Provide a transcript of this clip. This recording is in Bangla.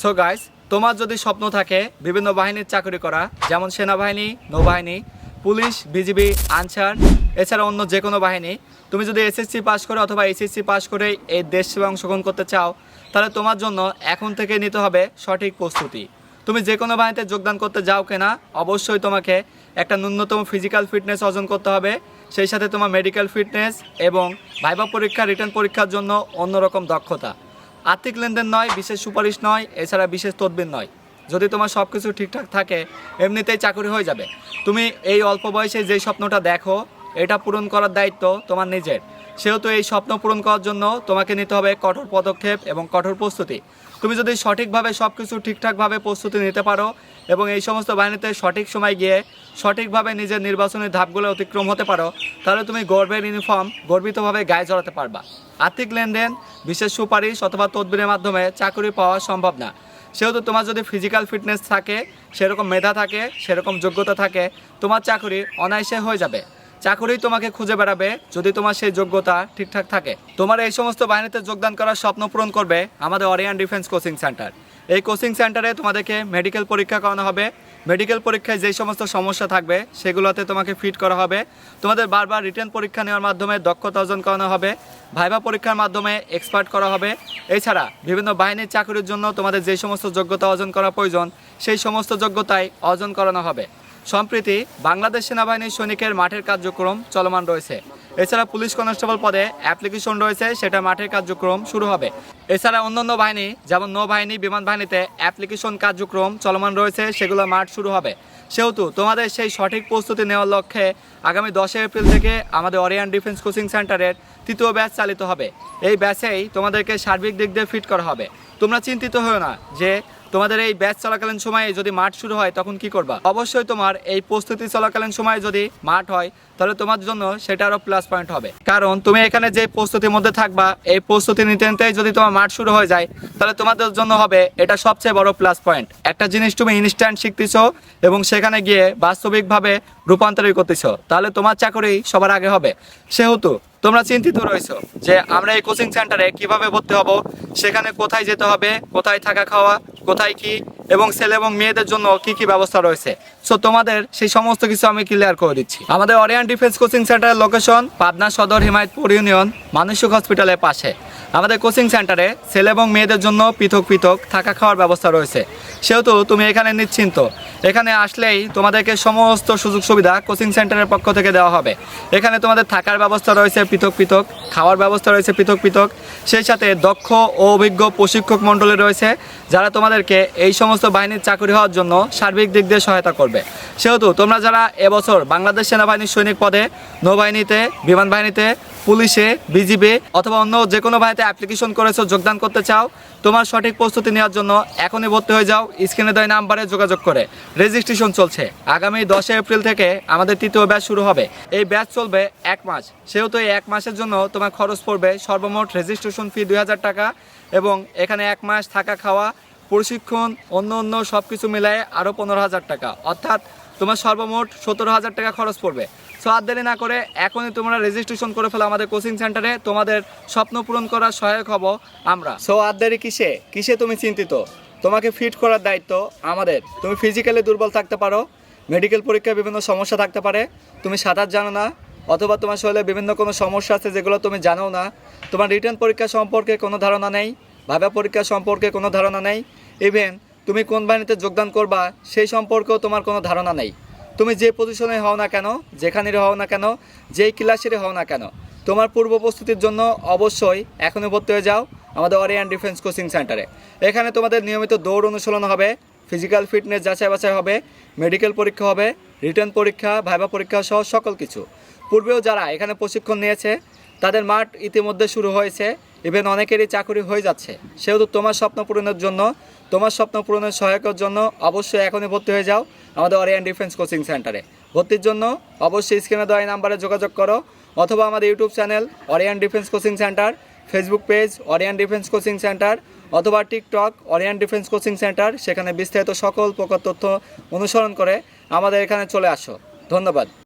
সো গাইস তোমার যদি স্বপ্ন থাকে বিভিন্ন বাহিনীর চাকরি করা, যেমন সেনাবাহিনী, নৌবাহিনী, পুলিশ, বিজিবি, আনসার, এছাড়া অন্য যে কোনো বাহিনী, তুমি যদি এসএসসি পাস করে অথবা এসএসসি পাস করে এই দেশ সেবা অংশগ্রহণ করতে চাও, তাহলে তোমার জন্য এখন থেকে নিতে হবে সঠিক প্রস্তুতি। তুমি যে কোনো বাহিনীতে যোগদান করতে যাও কিনা, অবশ্যই তোমাকে একটা ন্যূনতম ফিজিক্যাল ফিটনেস অর্জন করতে হবে। সেই সাথে তোমার মেডিকেল ফিটনেস এবং ভাইবা পরীক্ষা রিটার্ন পরীক্ষার জন্য অন্যরকম দক্ষতা। আর্থিক লেনদেন নয়, বিশেষ সুপারিশ নয়, এছাড়া বিশেষ তদবির নয়। যদি তোমার সব কিছু ঠিকঠাক থাকে, এমনিতেই চাকরি হয়ে যাবে। তুমি এই অল্প বয়সে যে স্বপ্নটা দেখো, এটা পূরণ করার দায়িত্ব তোমার নিজের। সেহেতু এই স্বপ্ন পূরণ করার জন্য তোমাকে নিতে হবে কঠোর পদক্ষেপ এবং কঠোর প্রস্তুতি। তুমি যদি সঠিকভাবে সব কিছু ঠিকঠাকভাবে প্রস্তুতি নিতে পারো এবং এই সমস্ত বাহিনীতে সঠিক সময় গিয়ে সঠিকভাবে নিজের নির্বাচনী ধাপগুলো অতিক্রম হতে পারো, তাহলে তুমি গর্বের ইউনিফর্ম গর্বিতভাবে গায়ে জড়াতে পারবা। আর্থিক লেনদেন, বিশেষ সুপারিশ অথবা তদবিরের মাধ্যমে চাকরি পাওয়া সম্ভব না। সেহেতু তোমার যদি ফিজিক্যাল ফিটনেস থাকে, সেরকম মেধা থাকে, সেরকম যোগ্যতা থাকে, তোমার চাকরি অনায়াসে হয়ে যাবে। চাকরি তোমাকে খুঁজে বেড়াবে যদি তোমার সেই যোগ্যতা ঠিকঠাক থাকে। তোমার এই সমস্ত বাহিনীতে যোগদান করার স্বপ্ন পূরণ করবে আমাদের অরিয়ান ডিফেন্স কোচিং সেন্টার এই কোচিং সেন্টারে তোমাদেরকে মেডিকেল পরীক্ষা করানো হবে। মেডিকেল পরীক্ষায় যেই সমস্ত সমস্যা থাকবে, সেগুলোতে তোমাকে ফিট করা হবে। তোমাদের বারবার রিটার্ন পরীক্ষা নেওয়ার মাধ্যমে দক্ষতা অর্জন করানো হবে। ভাইবা পরীক্ষার মাধ্যমে এক্সপার্ট করা হবে। এছাড়া বিভিন্ন বাহিনীর চাকরির জন্য তোমাদের যে সমস্ত যোগ্যতা অর্জন করা প্রয়োজন, সেই সমস্ত যোগ্যতাই অর্জন করানো হবে। সম্প্রতি বাংলাদেশ সেনাবাহিনীর সৈনিকের মাঠের কার্যক্রম চলমান রয়েছে। এছাড়া পুলিশ কনস্টেবল পদে অ্যাপ্লিকেশন রয়েছে, সেটা মাঠের কার্যক্রম শুরু হবে। এছাড়া অন্যান্য বাহিনী, যেমন নৌবাহিনী, বিমান বাহিনীতে অ্যাপ্লিকেশন কার্যক্রম চলমান রয়েছে, সেগুলো মাঠ শুরু হবে। সেহেতু তোমাদের সেই সঠিক প্রস্তুতি নেওয়ার লক্ষ্যে আগামী দশই এপ্রিল থেকে আমাদের অরিয়ান ডিফেন্স কোচিং সেন্টারের তৃতীয় ব্যাচ চালিত হবে। এই ব্যাচেই তোমাদেরকে সার্বিক দিক দিয়ে ফিট করা হবে। তোমরা চিন্তিত হও না যে তোমাদের এই ব্যাচ চলাকালীন সময়ে যদি মাঠ শুরু হয়, তখন কি করবা? অবশ্যই তোমার এই প্রস্তুতি চলাকালীন সময়ে যদি মাঠ হয়, তাহলে তোমার জন্য সেটা আরও প্লাস পয়েন্ট হবে। কারণ তুমি এখানে যে প্রস্তুতির মধ্যে থাকবা, এই প্রস্তুতি নিতে নিতেই যদি তোমার মাঠ শুরু হয়ে যায়, তাহলে তোমাদের জন্য হবে এটা সবচেয়ে বড় প্লাস পয়েন্ট একটা জিনিস তুমি ইনস্ট্যান্ট শিখতেছো এবং সেখানে গিয়ে বাস্তবিকভাবে রূপান্তরিত করতেছো, তাহলে তোমার চাকরি সবার আগে হবে। সেহেতু তোমরা চিন্তিত রয়েছ যে আমরা এই কোচিং সেন্টারে কীভাবে ভর্তি হব, সেখানে কোথায় যেতে হবে, কোথায় থাকা খাওয়া, কোথায় কি, এবং ছেলে এবং মেয়েদের জন্য কি কি ব্যবস্থা রয়েছে। সো তোমাদের সেই সমস্ত কিছু আমি ক্লিয়ার করে দিচ্ছি। আমাদের অরিয়ান ডিফেন্স কোচিং সেন্টারের লোকেশন পাবনা সদর হিমায়তপুর ইউনিয়ন মানসিক হসপিটালের পাশে। আমাদের কোচিং সেন্টারে ছেলে এবং মেয়েদের জন্য পৃথক পৃথক থাকা খাওয়ার ব্যবস্থা রয়েছে। সেহেতু তুমি এখানে নিশ্চিন্ত। এখানে আসলেই তোমাদেরকে সমস্ত সুযোগ সুবিধা কোচিং সেন্টারের পক্ষ থেকে দেওয়া হবে। এখানে তোমাদের থাকার ব্যবস্থা রয়েছে পৃথক পৃথক, খাওয়ার ব্যবস্থা রয়েছে পৃথক পৃথক, সেই সাথে দক্ষ ও অভিজ্ঞ প্রশিক্ষক মণ্ডলী রয়েছে, যারা তোমাদেরকে এই সমস্ত বাহিনীর চাকরি হওয়ার জন্য সার্বিক দিক দিয়ে সহায়তা করবে। সেহেতু তোমরা যারা এবছর বাংলাদেশ সেনাবাহিনীর সৈনিক পদে নৌবাহিনীতে, বিমান বাহিনীতে পুলিশে বিজিবি অথবা অন্য যে কোনো বাহিনীতে অ্যাপ্লিকেশন করেছ, যোগদান করতে চাও, তোমার সঠিক প্রস্তুতি নেওয়ার জন্য এখনই ভর্তি হয়ে যাও, স্ক্রিনে দেওয়া নাম্বারে যোগাযোগ করে। রেজিস্ট্রেশন চলছে। আগামী দশই এপ্রিল থেকে আমাদের তৃতীয় ব্যাচ শুরু হবে। এই ব্যাচ চলবে এক মাস। সেহেতু এই এক মাসের জন্য তোমার খরচ পড়বে সর্বমোট রেজিস্ট্রেশন ফি দুই হাজার টাকা এবং এখানে এক মাস থাকা খাওয়া, প্রশিক্ষণ, অন্য অন্য সব কিছু মিলায়ে আরও পনেরো হাজার টাকা। অর্থাৎ তোমার সর্বমোট সতেরো হাজার টাকা খরচ পড়বে। সো আর দেরি না করে এখনই তোমরা রেজিস্ট্রেশন করে ফেলো আমাদের কোচিং সেন্টারে তোমাদের স্বপ্ন পূরণ করার সহায়ক হব আমরা। সো আর দেরি কিসে? কিসে তুমি চিন্তিত? তোমাকে ফিট করার দায়িত্ব আমাদের। তুমি ফিজিক্যালি দুর্বল থাকতে পারো মেডিকেল পরীক্ষায় বিভিন্ন সমস্যা থাকতে পারে। তুমি সাঁতার জানো না, অথবা তোমার শরীরে বিভিন্ন কোনো সমস্যা আছে যেগুলো তুমি জানো না। তোমার রিটার্ন পরীক্ষা সম্পর্কে কোনো ধারণা নেই, ভাবা পরীক্ষা সম্পর্কে কোনো ধারণা নেই। ইভেন তুমি কোন বাহিনীতে যোগদান করবা, সেই সম্পর্কেও তোমার কোনো ধারণা নেই। তুমি যে পজিশনে হও না কেন, যেখানেরই হও না কেন, যেই ক্লাসেরই হও না কেন, তোমার পূর্ব প্রস্তুতির জন্য অবশ্যই এখনই ভর্তি হয়ে যাও আমাদের অরিয়ান ডিফেন্স কোচিং সেন্টারে এখানে তোমাদের নিয়মিত দৌড় অনুশীলন হবে ফিজিক্যাল ফিটনেস যাচাই বাছাই হবে মেডিকেল পরীক্ষা হবে রিটার্ন পরীক্ষা ভাইবা পরীক্ষা সহ সকল কিছু। পূর্বেও যারা এখানে প্রশিক্ষণ নিয়েছে, তাদের মাঠ ইতিমধ্যে শুরু হয়েছে ইভেন অনেকেরই চাকরি হয়ে যাচ্ছে। সেহেতু তোমার স্বপ্ন পূরণের জন্য তোমার স্বপ্ন পূরণের সহায়কের জন্য অবশ্যই এখনই ভর্তি হয়ে যাও আমাদের অরিয়ান ডিফেন্স কোচিং সেন্টারে ভর্তির জন্য অবশ্যই স্ক্রিনে দেওয়া নাম্বারে যোগাযোগ করো অথবা আমাদের YouTube channel Orion defence coaching centre Facebook page Orion defence coaching centre অথবা TikTok Orion defence coaching centre সেখানে বিস্তারিত সকল প্রকার তথ্য অনুসরণ করে আমাদের এখানে চলে আসো। ধন্যবাদ।